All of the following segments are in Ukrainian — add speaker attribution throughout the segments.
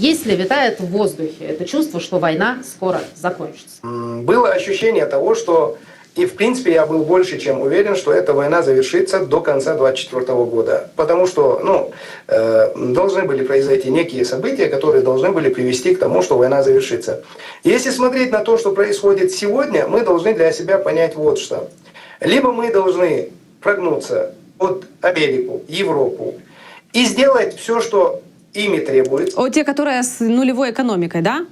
Speaker 1: Если витает в воздухе это чувство, что война скоро закончится?
Speaker 2: Было ощущение того, что и в принципе я был больше чем уверен, что эта война завершится до конца 2024 года. Потому что ну, э, должны были произойти некие события, которые должны были привести к тому, что война завершится. Если смотреть на то, что происходит сегодня, мы должны для себя понять вот что. Либо мы должны прогнуться под Америку, Европу и сделать все, что ими требуется,
Speaker 3: О, те, которые с нулевой экономикой, да?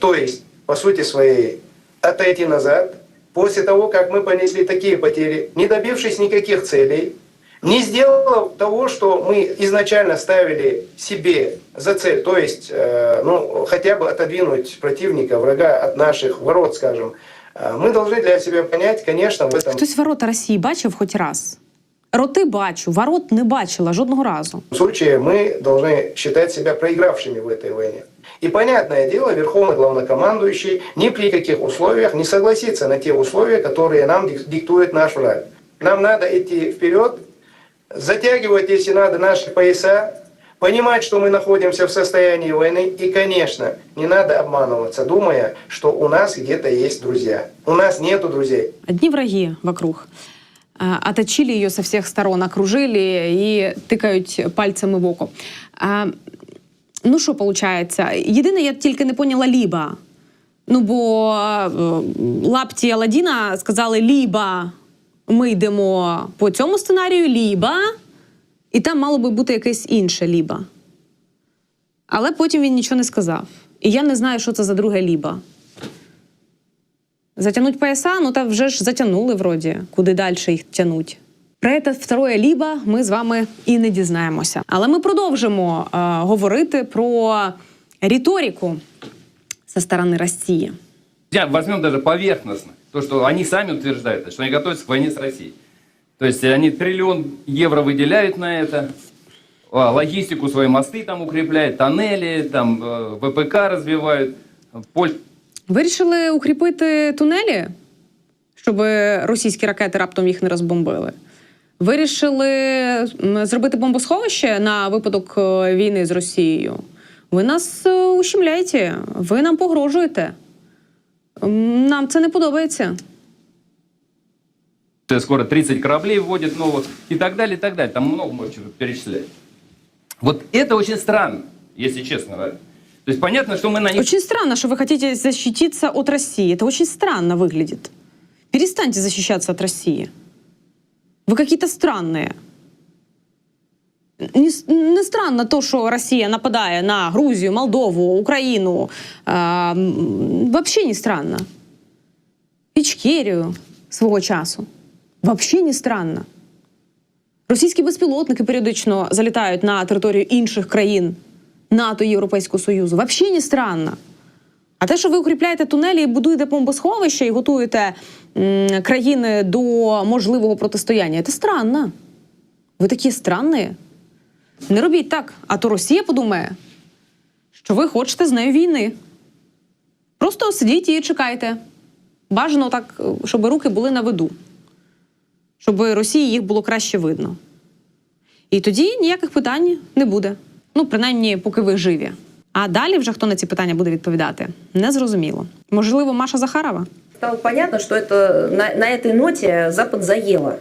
Speaker 2: то есть, по сути своей, отойти назад, после того, как мы понесли такие потери, не добившись никаких целей, не сделав того, что мы изначально ставили себе за цель, то есть, э, ну, хотя бы отодвинуть противника, врага от наших ворот, скажем, э, мы должны для себя понять, конечно, в этом
Speaker 3: Хтось ворота Росії бачив хоч раз. Роти бачу, ворот не бачила жодного разу.
Speaker 2: случае мы должны считать себя проигравшими в этой войне. И понятное дело, Верховный Главнокомандующий ни при каких условиях не согласится на те условия, которые нам дик- диктует наш враг. Нам надо идти вперед, затягивать, если надо, наши пояса, понимать, что мы находимся в состоянии войны. И, конечно, не надо обманываться, думая, что у нас где-то есть друзья. У нас нету друзей.
Speaker 3: Одни враги вокруг. Оточили ее со всех сторон, окружили і тикають пальцями в око. Ну що виходить? Єдине, я тільки не поняла ліба. Ну, бо е, лапті Аладдіна сказали ліба. Ми йдемо по цьому сценарію, ліба, і там мало би бути якесь інше ліба. Але потім він нічого не сказав. І я не знаю, що це за друге ліба. Затянуть пояса, ну та вже ж затягнули вроді, куди далі їх тянуть. Про це второе ліба ми з вами і не дізнаємося. Але ми продовжимо е, говорити про риторику со сторони Росії.
Speaker 4: Я возьмем даже поверхностно, то, что они сами утверждают, что они готовятся к войне с Россией. То есть они триллион евро выделяют на это, а, логистику, свои мосты там укрепляют, тоннели, там э, ВПК развивают.
Speaker 3: Вирішили укріпити тунелі, щоб російські ракети раптом їх не розбомбили. Вирішили зробити бомбосховище на випадок е, війни з Росією. Ви нас е, ущемляєте, ви нам погрожуєте. Нам це не подобається.
Speaker 4: Скоро 30 кораблей вводят новых и так далее, и так далее. Там много можно перечислять. Вот это очень странно, если честно. да. То есть понятно, что мы на них...
Speaker 3: Очень странно, что вы хотите защититься от России. Это очень странно выглядит. Перестаньте защищаться от России. Вы какие-то странные. Не, с- не странно то, що Росія нападає на Грузію, Молдову, Україну. А, м, вообще не странно. Ічкерію свого часу. Вообще не странно. Російські безпілотники періодично залітають на територію інших країн НАТО і Європейського Союзу. Вообще не странно. А те, що ви укріпляєте тунелі, і будуєте бомбосховища і готуєте м, країни до можливого протистояння, це странно. Ви такі странні. Не робіть так, а то Росія подумає, що ви хочете з нею війни. Просто сидіть і чекайте. Бажано так, щоб руки були на виду, щоб Росії їх було краще видно. І тоді ніяких питань не буде. Ну, принаймні, поки ви живі. А далі вже хто на ці питання буде відповідати, не зрозуміло. Можливо, Маша Захарова?
Speaker 5: Стало понятно, что это на, на этой ноте Запад заело.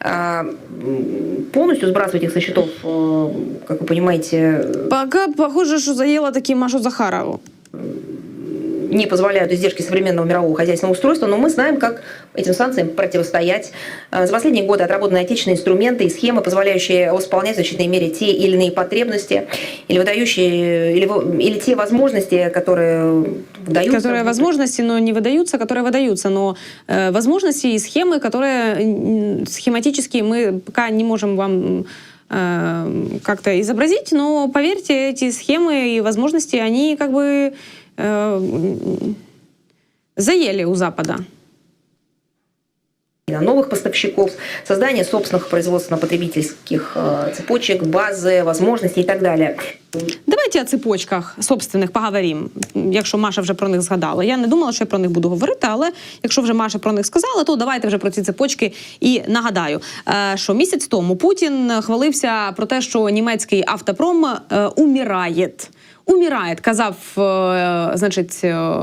Speaker 5: А, м, полностью сбрасывать их со счетов, э, как вы понимаете,
Speaker 3: Пока похоже, що заїла таки Машу Захарову.
Speaker 5: Не позволяют издержки современного мирового хозяйственного устройства, но мы знаем, как этим санкциям противостоять. А, За последние годы отработаны отечественные инструменты и схемы, позволяющие восполнять в значительной мере те или иные потребности или выдающие или, во- или те возможности, которые выдаются.
Speaker 3: Которые возможности, но не выдаются, которые выдаются. Но э, возможности и схемы, которые схематически мы пока не можем вам э, как-то изобразить, но поверьте, эти схемы и возможности, они как бы э, заели у Запада.
Speaker 5: на новых поставщиков, создание собственных производственно-потребительских э, цепочек, базы, возможностей и так далее.
Speaker 3: Давайте о цепочках собственних поговоримо, якщо Маша вже про них згадала. Я не думала, що я про них буду говорити, але якщо вже Маша про них сказала, то давайте вже про ці цепочки і нагадаю, е, що місяць тому Путін хвалився про те, що німецький автопром е, умирає. казав, е, значить. е,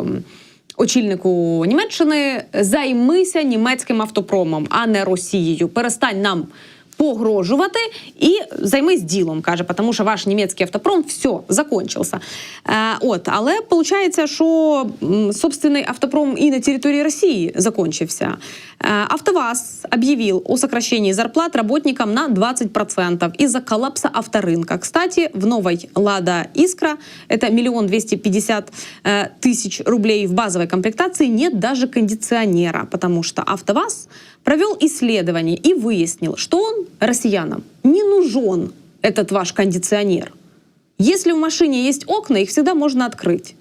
Speaker 3: Очільнику Німеччини займися німецьким автопромом, а не Росією. Перестань нам погрожувати і займись ділом, каже, тому що ваш німецький автопром все, закончився. Е, от, але виходить, що м, собственний автопром і на території Росії закончився. Е, АвтоВАЗ объявил о сокращении зарплат работникам на 20% из-за коллапса авторынка. Кстати, в новой «Лада Искра» это миллион двести пятьдесят э, тысяч рублей в базовой комплектации нет даже кондиционера, потому что АвтоВАЗ провел исследование и выяснил, что он россиянам не нужен, этот ваш кондиционер. Если в машине есть окна, их всегда можно открыть.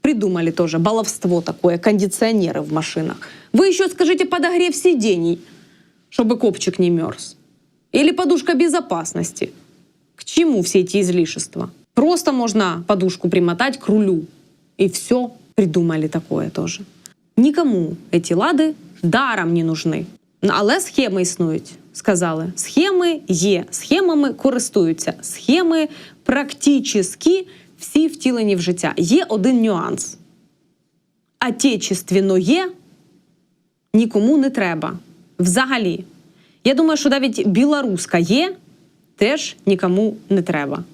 Speaker 3: Придумали тоже баловство такое, кондиционеры в машинах. Вы еще скажите подогрев сидений, чтобы копчик не мерз. Или подушка безопасности. К чему все эти излишества? Просто можно подушку примотать к рулю. И все придумали такое тоже. Нікому эти лади даром не нужны. Але схеми існують, сказали. Схеми є, схемами користуються. Схеми практично всі втілені в життя. Є один нюанс. Отечественное нікому не треба. Взагалі. Я думаю, що навіть білоруська є, теж нікому не треба.